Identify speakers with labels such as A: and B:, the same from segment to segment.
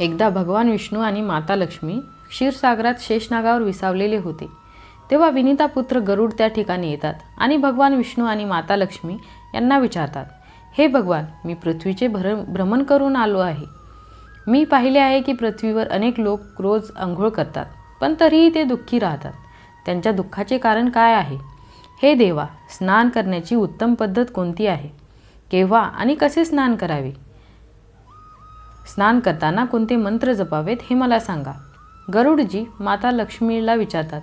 A: एकदा भगवान विष्णू आणि माता लक्ष्मी क्षीरसागरात शेषनागावर विसावलेले होते. तेव्हा विनिता पुत्र गरुड त्या ठिकाणी येतात आणि भगवान विष्णू आणि माता लक्ष्मी यांना विचारतात हे भगवान मी पृथ्वीचे भर भ्रमण करून आलो आहे. मी पाहिले आहे की पृथ्वीवर अनेक लोक रोज आंघोळ करतात पण तरीही ते दुःखी राहतात. त्यांच्या दुःखाचे कारण काय आहे? हे देवा स्नान करण्याची उत्तम पद्धत कोणती आहे? केव्हा आणि कसे स्नान करावे? स्नान करताना कोणते मंत्र जपावेत हे मला सांगा. गरुडजी माता लक्ष्मीला विचारतात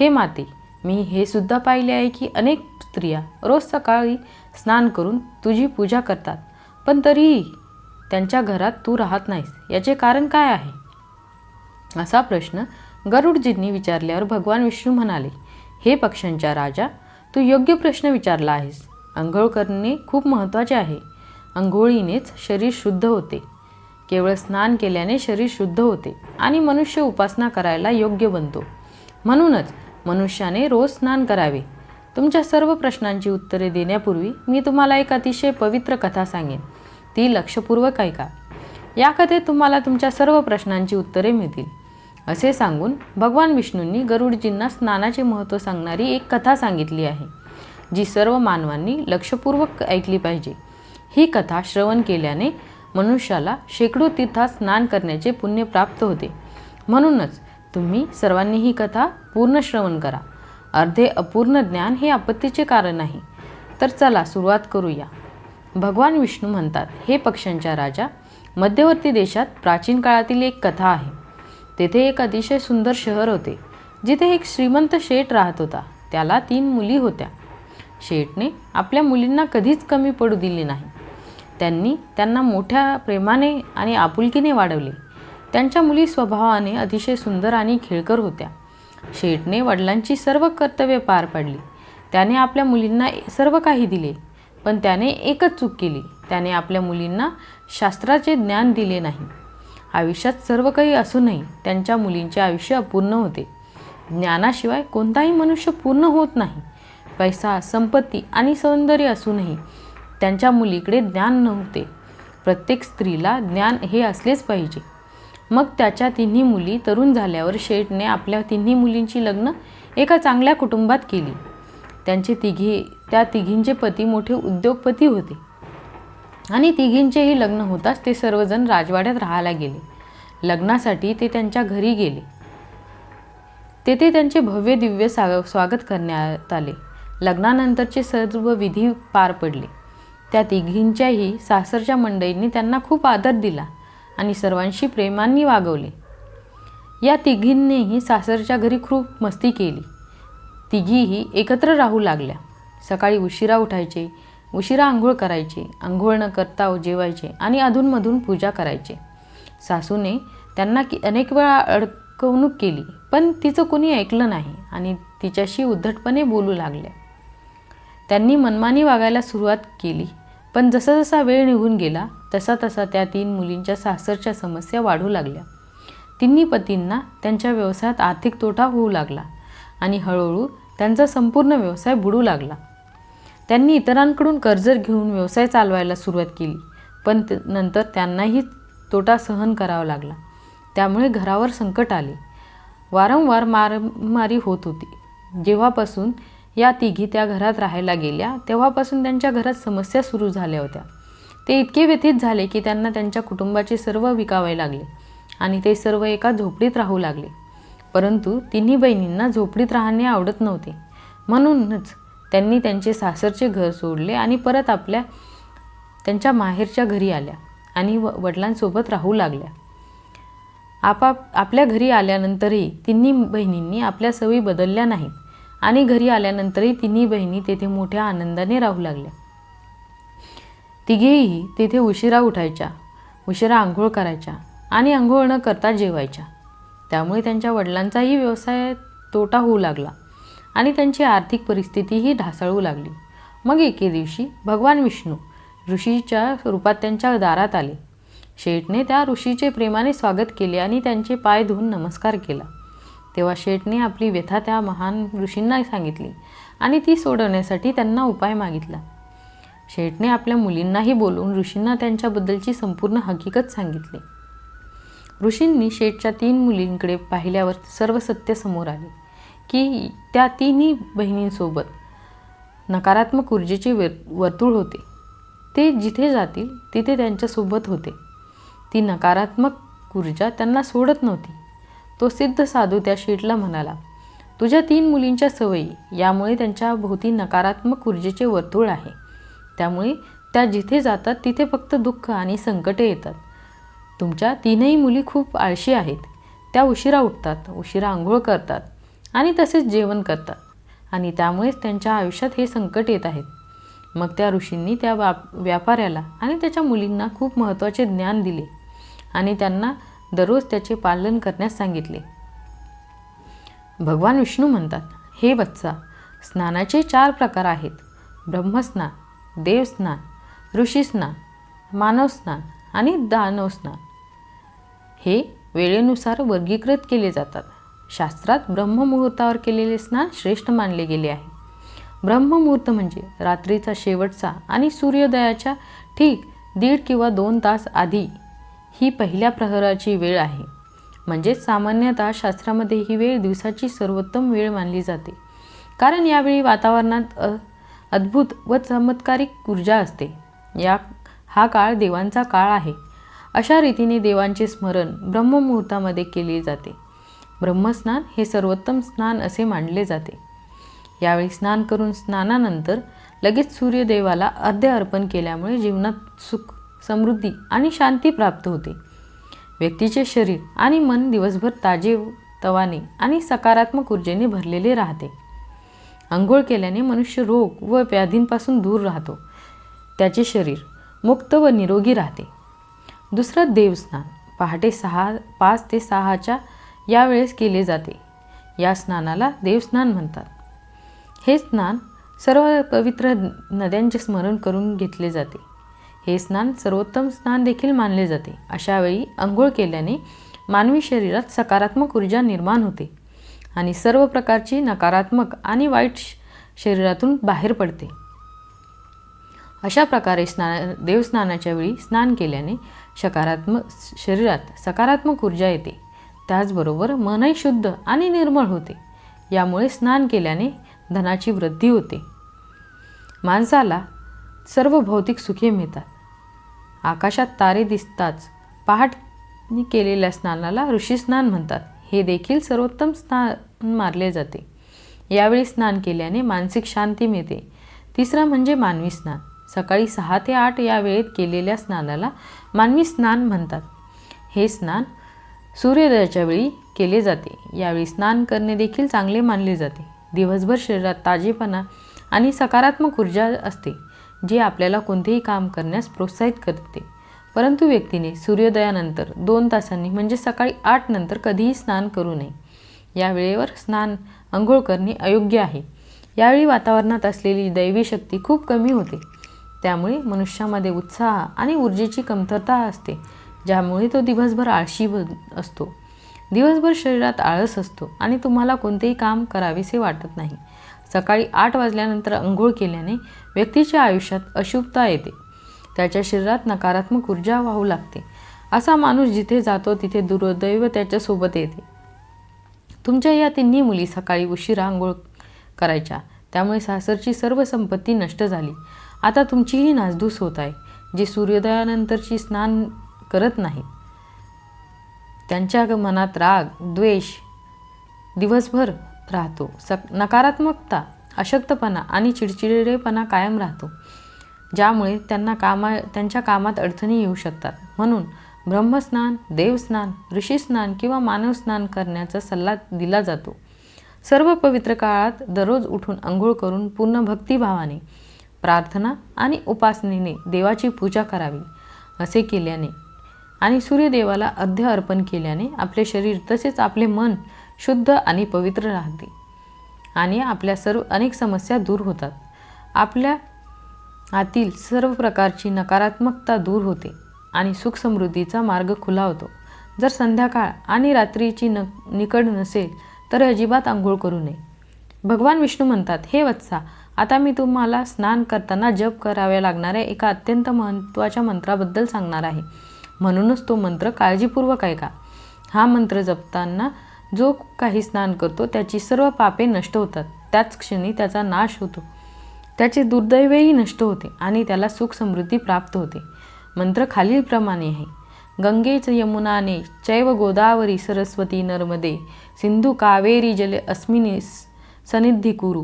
A: हे माते मी हे सुद्धा पाहिले आहे की अनेक स्त्रिया रोज सकाळी स्नान करून तुझी पूजा करतात पण तरीही त्यांच्या घरात तू राहत नाहीस. याचे कारण काय आहे? असा प्रश्न गरुडजींनी विचारल्यावर भगवान विष्णू म्हणाले हे पक्ष्यांच्या राजा तू योग्य प्रश्न विचारला आहेस. आंघोळ करणे खूप महत्त्वाचे आहे. आंघोळीनेच शरीर शुद्ध होते. केवळ स्नान केल्याने शरीर शुद्ध होते आणि मनुष्य उपासना करायला योग्य बनतो. म्हणूनच मनुष्याने रोज स्नान करावे. तुमच्या सर्व प्रश्नांची उत्तरे देण्यापूर्वी मी तुम्हाला एक अतिशय पवित्र कथा सांगेन. ती लक्षपूर्वक ऐका. या कथेत तुम्हाला तुमच्या सर्व प्रश्नांची उत्तरे मिळतील. असे सांगून भगवान विष्णूंनी गरुडजींना स्नानाचे महत्त्व सांगणारी एक कथा सांगितली आहे जी सर्व मानवांनी लक्षपूर्वक ऐकली पाहिजे. ही कथा श्रवण केल्याने मनुष्याला शेकडो तीर्थात स्नान करण्याचे पुण्य प्राप्त होते. म्हणूनच तुम्ही सर्वांनी ही कथा पूर्ण श्रवण करा. अर्धे अपूर्ण ज्ञान हे आपत्तीचे कारण नाही. तर चला सुरुवात करूया. भगवान विष्णू म्हणतात हे पक्ष्यांच्या राजा मध्यवर्ती देशात प्राचीन काळातील एक कथा आहे. तेथे एक अतिशय सुंदर शहर होते. जिथे एक श्रीमंत शेठ राहत होता. त्याला तीन मुली होत्या. शेठने आपल्या मुलींना कधीच कमी पडू दिली नाही. त्यांनी त्यांना मोठ्या प्रेमाने आणि आपुलकीने वाढवले. त्यांच्या मुली स्वभावाने अतिशय सुंदर आणि खेळकर होत्या. शेठने वडिलांची सर्व कर्तव्ये पार पाडली. त्याने आपल्या मुलींना सर्व काही दिले पण त्याने एकच चूक केली. त्याने आपल्या मुलींना शास्त्राचे ज्ञान दिले नाही. आयुष्यात सर्व काही असूनही त्यांच्या मुलींचे आयुष्य अपूर्ण होते. ज्ञानाशिवाय कोणताही मनुष्य पूर्ण होत नाही. पैसा संपत्ती आणि सौंदर्य असूनही त्यांच्या मुलीकडे ज्ञान नव्हते. प्रत्येक स्त्रीला ज्ञान हे असलेच पाहिजे. मग त्याच्या तिन्ही मुली तरुण झाल्यावर शेठने आपल्या तिन्ही मुलींची लग्न एका चांगल्या कुटुंबात केली. त्यांचे तिघी त्या तिघींचे पती मोठे उद्योगपती होते. आणि तिघींचेही लग्न होताच ते सर्वजण राजवाड्यात राहायला गेले. लग्नासाठी ते त्यांच्या घरी गेले. तेथे त्यांचे भव्य दिव्य स्वागत करण्यात आले. लग्नानंतरचे सर्व विधी पार पडले. त्या तिघींच्याही सासरच्या मंडळींनी त्यांना खूप आदर दिला आणि सर्वांशी प्रेमांनी वागवले. या तिघींनीही सासरच्या घरी खूप मस्ती केली. तिघीही एकत्र राहू लागल्या. सकाळी उशिरा उठायचे उशिरा आंघोळ करायचे आंघोळ न करता जेवायचे आणि अधूनमधून पूजा करायचे. सासूने त्यांना की अनेक वेळा अडकवणूक केली पण तिचं कोणी ऐकलं नाही आणि तिच्याशी उद्धटपणे बोलू लागल्या. त्यांनी मनमानी वागायला सुरुवात केली. पण जसा जसा वेळ निघून गेला तसा तसा त्या तीन मुलींच्या सासरच्या समस्या वाढू लागल्या. तिन्ही पतींना त्यांच्या व्यवसायात आर्थिक तोटा होऊ लागला आणि हळूहळू त्यांचा संपूर्ण व्यवसाय बुडू लागला. त्यांनी इतरांकडून कर्ज घेऊन व्यवसाय चालवायला सुरुवात केली पण नंतर त्यांनाही तोटा सहन करावा लागला. त्यामुळे घरावर संकट आले. वारंवार मारामारी होत होती. जेव्हापासून या तिघी त्या घरात राहायला गेल्या. तेव्हापासून त्यांच्या घरात समस्या सुरू झाल्या होत्या. ते इतके व्यथित झाले की त्यांना त्यांच्या कुटुंबाचे सर्व विकावे लागले आणि ते सर्व एका झोपडीत राहू लागले. परंतु तिन्ही बहिणींना झोपडीत राहणे आवडत नव्हते. म्हणूनच त्यांनी त्यांचे सासरचे घर सोडले आणि परत आपल्या त्यांच्या माहेरच्या घरी आल्या आणि व वडिलांसोबत राहू लागल्या. आपाप आपल्या घरी आल्यानंतरही तिन्ही बहिणींनी आपल्या सवयी बदलल्या नाहीत. आणि घरी आल्यानंतरही तिन्ही बहिणी तेथे मोठ्या आनंदाने राहू लागल्या. तिघेही तेथे उशिरा उठायच्या उशिरा आंघोळ करायच्या आणि आंघोळ न करता जेवायच्या. त्यामुळे त्यांच्या वडिलांचाही व्यवसाय तोटा होऊ लागला आणि त्यांची आर्थिक परिस्थितीही ढासळू लागली. मग एके दिवशी भगवान विष्णू ऋषीच्या रूपात त्यांच्या दारात आले. शेठने त्या ऋषीचे प्रेमाने स्वागत केले आणि त्यांचे पाय धुवून नमस्कार केला. तेव्हा शेठने आपली व्यथा त्या महान ऋषींना सांगितली आणि ती सोडवण्यासाठी त्यांना उपाय मागितला. शेठने आपल्या मुलींनाही बोलवून ऋषींना त्यांच्याबद्दलची संपूर्ण हकीकत सांगितली. ऋषींनी शेठच्या तीन मुलींकडे पाहिल्यावर सर्व सत्य समोर आले की त्या तिन्ही बहिणींसोबत नकारात्मक ऊर्जेचे वर वर्तुळ होते. ते जिथे जातील तिथे त्यांच्यासोबत होते. ती नकारात्मक ऊर्जा त्यांना सोडत नव्हती. तो सिद्ध साधू त्या शीटला म्हणाला तुझ्या तीन मुलींच्या सवयी यामुळे त्यांच्या भोवती नकारात्मक ऊर्जेचे वर्तुळ आहे. त्यामुळे त्या जिथे जातात तिथे फक्त दुःख आणि संकटे येतात. तुमच्या तीनही मुली खूप आळशी आहेत. त्या उशिरा उठतात उशिरा आंघोळ करतात आणि तसेच जेवण करतात. आणि त्यामुळेच त्यांच्या आयुष्यात हे संकट येत आहेत. मग त्या ऋषींनी त्या व्याप व्यापाऱ्याला आणि त्याच्या मुलींना खूप महत्त्वाचे ज्ञान दिले आणि त्यांना दररोज त्याचे पालन करण्यास सांगितले. भगवान विष्णू म्हणतात हे वत्सा स्नानाचे चार प्रकार आहेत. ब्रह्मस्नान देवस्नान ऋषीस्नान मानवस्नान आणि दानवस्नान. हे वेळेनुसार वर्गीकृत केले जातात. शास्त्रात ब्रह्ममुहूर्तावर केलेले स्नान श्रेष्ठ मानले गेले आहे. ब्रह्ममुहूर्त म्हणजे रात्रीचा शेवटचा आणि सूर्योदयाच्या ठीक दीड किंवा दोन तास आधी ही पहिल्या प्रहराची वेळ आहे. म्हणजेच सामान्यतः शास्त्रामध्ये ही वेळ दिवसाची सर्वोत्तम वेळ मानली जाते. कारण यावेळी वातावरणात अ अद्भुत व चमत्कारिक ऊर्जा असते. या हा काळ देवांचा काळ आहे. अशा रीतीने देवांचे स्मरण ब्रह्ममुहूर्तामध्ये केले जाते. ब्रह्मस्नान हे सर्वोत्तम स्नान असे मानले जाते. यावेळी स्नान करून स्नानानंतर लगेच सूर्यदेवाला अर्ध्य अर्पण केल्यामुळे जीवनात सुख समृद्धी आणि शांती प्राप्त होते. व्यक्तीचे शरीर आणि मन दिवसभर ताजे तवाने आणि सकारात्मक ऊर्जेने भरलेले राहते. आंघोळ केल्याने मनुष्य रोग व व्याधींपासून दूर राहतो. त्याचे शरीर मुक्त व निरोगी राहते. दुसरं देवस्नान. पहाटे सहा पाच ते सहाच्या यावेळेस केले जाते. या स्नानाला देवस्नान म्हणतात. हे स्नान सर्व पवित्र नद्यांचे स्मरण करून घेतले जाते. हे स्नान सर्वोत्तम स्नान देखील मानले जाते. अशावेळी आंघोळ केल्याने मानवी शरीरात सकारात्मक ऊर्जा निर्माण होते आणि सर्व प्रकारची नकारात्मक आणि वाईट शरीरातून बाहेर पडते. अशा प्रकारे स्नान देवस्नानाच्या वेळी स्नान केल्याने सकारात्मक शरीरात सकारात्मक ऊर्जा येते. त्याचबरोबर मनही शुद्ध आणि निर्मळ होते. यामुळे स्नान केल्याने धनाची वृद्धी होते. माणसाला सर्व भौतिक सुखे मिळतात. आकाशात तारे दिसताच पहाट केलेल्या स्नानाला ऋषी स्नान म्हणतात. हे देखील सर्वोत्तम स्नान मारले जाते. यावेळी स्नान केल्याने मानसिक शांती मिळते. तिसरं म्हणजे मानवी स्नान. सकाळी सहा ते आठ या वेळेत केलेल्या स्नानाला मानवी स्नान म्हणतात. हे स्नान सूर्योदयाच्या वेळी केले जाते. यावेळी स्नान करणे देखील चांगले मानले जाते. दिवसभर शरीरात ताजेपणा आणि सकारात्मक ऊर्जा असते. जी आपल्याला कोणतेही काम करण्यास प्रोत्साहित करते. परंतु व्यक्तीने सूर्योदयानंतर दोन तासांनी म्हणजे सकाळी आठ नंतर कधीही स्नान करू नये. या वेळेवर स्नान अंघोळ करणे अयोग्य आहे. यावेळी वातावरणात असलेली दैवी शक्ती खूप कमी होते. त्यामुळे मनुष्यामध्ये उत्साह आणि ऊर्जेची कमतरता असते ज्यामुळे तो दिवसभर आळशी असतो. दिवसभर शरीरात आळस असतो आणि तुम्हाला कोणतेही काम करावेसे वाटत नाही. सकाळी आठ वाजल्यानंतर अंघोळ केल्याने व्यक्तीच्या आयुष्यात अशुभता येते. त्याच्या शरीरात नकारात्मक ऊर्जा वाहू लागते. असा माणूस जिथे जातो तिथे दुर्दैव त्याच्यासोबत येते. तुमच्या या तिन्ही मुली सकाळी उशिरा आंघोळ करायच्या. त्यामुळे सासरची सर्व संपत्ती नष्ट झाली. आता तुमचीही नासधूस होत आहे. जे सूर्योदयानंतरची स्नान करत नाहीत. त्यांच्या मनात राग द्वेष दिवसभर राहतो. सक नकारात्मकता अशक्तपणा आणि चिडचिडेपणा कायम राहतो. ज्यामुळे त्यांना कामा त्यांच्या कामात अडचणी येऊ शकतात. म्हणून ब्रह्मस्नान देवस्नान ऋषीस्नान किंवा मानवस्नान करण्याचा सल्ला दिला जातो. सर्व पवित्र काळात दररोज उठून आंघोळ करून पूर्ण भक्तिभावाने प्रार्थना आणि उपासनेने देवाची पूजा करावी असे केल्याने आणि सूर्यदेवाला अर्ध्य अर्पण केल्याने आपले शरीर तसेच आपले मन शुद्ध आणि पवित्र राहते. आणि आपल्या सर्व अनेक समस्या दूर होतात. आपल्या आतील सर्व प्रकारची नकारात्मकता दूर होते आणि सुखसमृद्धीचा मार्ग खुला होतो. जर संध्याकाळ आणि रात्रीची न निकड नसेल तर अजिबात आंघोळ करू नये. भगवान विष्णू म्हणतात हे वत्सा आता मी तुम्हाला स्नान करताना जप कराव्या लागणाऱ्या एका अत्यंत महत्त्वाच्या मंत्राबद्दल सांगणार आहे. म्हणूनच तो मंत्र काळजीपूर्वक ऐका. हा मंत्र जपताना जो काही स्नान करतो त्याची सर्व पापे नष्ट होतात. त्याच क्षणी त्याचा नाश होतो. त्याचे दुर्दैवही नष्ट होते आणि त्याला सुख समृद्धी प्राप्त होते. मंत्र खालीलप्रमाणे आहे. गंगेच यमुनाने चैव गोदावरी सरस्वती नर्मदे सिंधू कावेरी जले अस्मिनी सनिधी कुरु.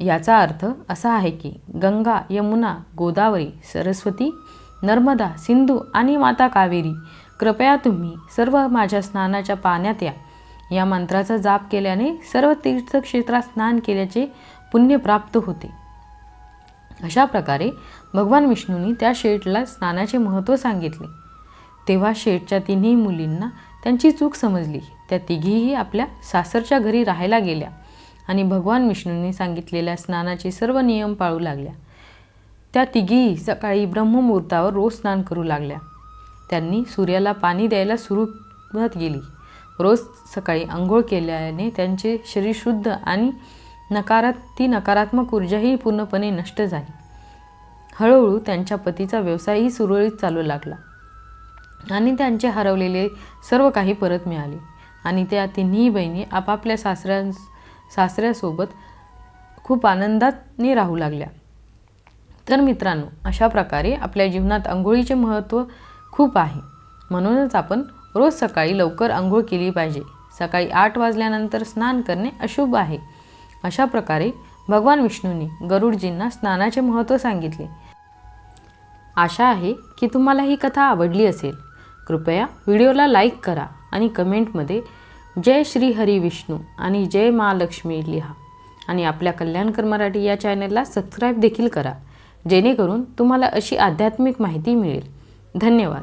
A: याचा अर्थ असा आहे की गंगा यमुना गोदावरी सरस्वती नर्मदा सिंधू आणि माता कावेरी कृपया तुम्ही सर्व माझ्या स्नानाच्या पाण्यात या. या मंत्राचा जाप केल्याने सर्व तीर्थक्षेत्रात स्नान केल्याचे पुण्य प्राप्त होते. अशा प्रकारे भगवान विष्णूंनी त्या शेठला स्नानाचे महत्त्व सांगितले. तेव्हा शेठच्या तिन्ही मुलींना त्यांची चूक समजली. त्या तिघीही आपल्या सासरच्या घरी राहायला गेल्या आणि भगवान विष्णूंनी सांगितलेल्या स्नानाचे सर्व नियम पाळू लागल्या. त्या तिघीही सकाळी ब्रह्ममुहूर्तावर रोज स्नान करू लागल्या. त्यांनी सूर्याला पाणी द्यायला सुरुवात केली. रोज सकाळी आंघोळ केल्याने त्यांचे शरीर शुद्ध आणि नकारात ती नकारात्मक ऊर्जाही पूर्णपणे नष्ट झाली. हळूहळू त्यांच्या पतीचा व्यवसायही सुरळीत चालू लागला आणि त्यांचे हरवलेले सर्व काही परत मिळाले आणि त्या तिन्ही बहिणी आपापल्या सासऱ्या सासऱ्यासोबत खूप आनंदाने राहू लागल्या. तर मित्रांनो अशा प्रकारे आपल्या जीवनात आंघोळीचे महत्त्व खूप आहे. म्हणूनच आपण रोज सकाळी लवकर आंघोळ केली पाहिजे. सकाळी आठ वाजल्यानंतर स्नान करणे अशुभ आहे. अशा प्रकारे भगवान विष्णूंनी गरुडजींना स्नानाचे महत्त्व सांगितले. आशा आहे की तुम्हाला ही कथा आवडली असेल. कृपया व्हिडिओला लाईक करा आणि कमेंटमध्ये जय श्री हरी विष्णू आणि जय महालक्ष्मी लिहा. आणि आपल्या कल्याणकर मराठी या चॅनलला सबस्क्राईब देखील करा. जेणेकरून तुम्हाला अशी आध्यात्मिक माहिती मिळेल. धन्यवाद.